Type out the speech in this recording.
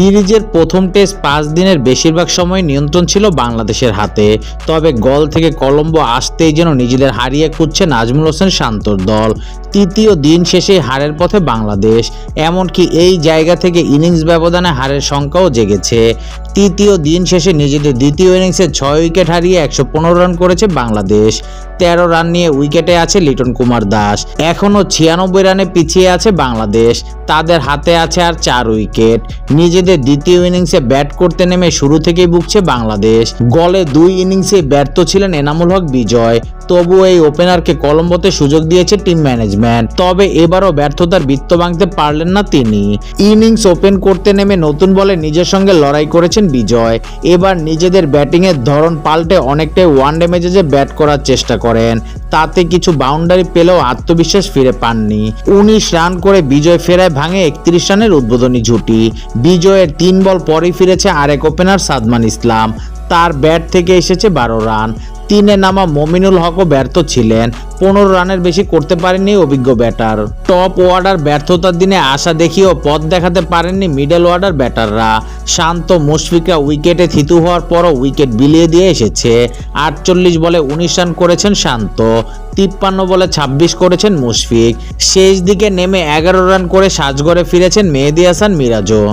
সিরিজের প্রথম টেস্ট পাঁচ দিনের বেশিরভাগ সময় নিয়ন্ত্রণ ছিল বাংলাদেশের হাতে। তবে গল থেকে কলম্বো আসতেই যেন নিজেদের হারিয়ে খুঁজছে নাজমুল হোসেন শান্তর দল। তৃতীয় দিন শেষে হারের পথে বাংলাদেশ। এমনকি এই জায়গা থেকে ইনিংস ব্যবধানে হারের সংখ্যাও জেগেছে। তৃতীয় দিন শেষে নিজেদের দ্বিতীয় ইনিংসে ছয় উইকেট হারিয়ে একশো পনেরো রান করেছে বাংলাদেশ। তেরো রান নিয়ে উইকেটে আছে লিটন কুমার দাস। এখনও ছিয়ানব্বই রানে পিছিয়ে আছে বাংলাদেশ। তাদের হাতে আছে আর চার উইকেট। নিজেদের দ্বিতীয় ইনিংসে ব্যাট করতে নেমে শুরু থেকেই ভুগছে বাংলাদেশ। গলে দুই ইনিংসে ব্যর্থ ছিলেন এনামুল হক বিজয়। তবু এই ওপেনারকে কলম্বোতে সুযোগ দিয়েছে টিম ম্যানেজমেন্ট। তবে এবারও ব্যর্থতার বৃত্ত ভাঙতে পারলেন না তিনি। ইনিংস ওপেন করতে নেমে নতুন বলে নিজের সঙ্গে লড়াই করেছেন বিজয়। এবার নিজেদের ব্যাটিংয়ের ধরন পাল্টে অনেকটাই ওয়ান ডে ম্যাচে ব্যাট করার চেষ্টা করেন, তাতে কিছু বাউন্ডারি পেলেও আত্মবিশ্বাস ফিরে পাননি। উনিশ রান করে বিজয় ফেরায় ভাঙে একত্রিশ রানের উদ্বোধনী জুটি বিজয়ের তিন বল পরেই ফিরেছে আরেক ওপেনার সাদমান ইসলাম। তার ব্যাট থেকে এসেছে বারো রান। তিনে নামা মমিনুল হকও ব্যর্থ ছিলেন। পনেরো রানের বেশি করতে পারেননি অভিজ্ঞ ব্যাটার। টপ ওয়ার্ডার ব্যর্থতার দিনে আশা দেখিয়েও পথ দেখাতে পারেননি মিডল ওয়ার্ডার ব্যাটাররা। শান্ত মুশফিকরা উইকেটে থিতু হওয়ার পরও উইকেট বিলিয়ে দিয়ে এসেছে। আটচল্লিশ বলে উনিশ রান করেছেন শান্ত, তিপ্পান্ন বলে ছাব্বিশ করেছেন মুশফিক। শেষ দিকে নেমে এগারো রান করে সাজগড়ে ফিরেছেন মেহেদি হাসান মিরাজও।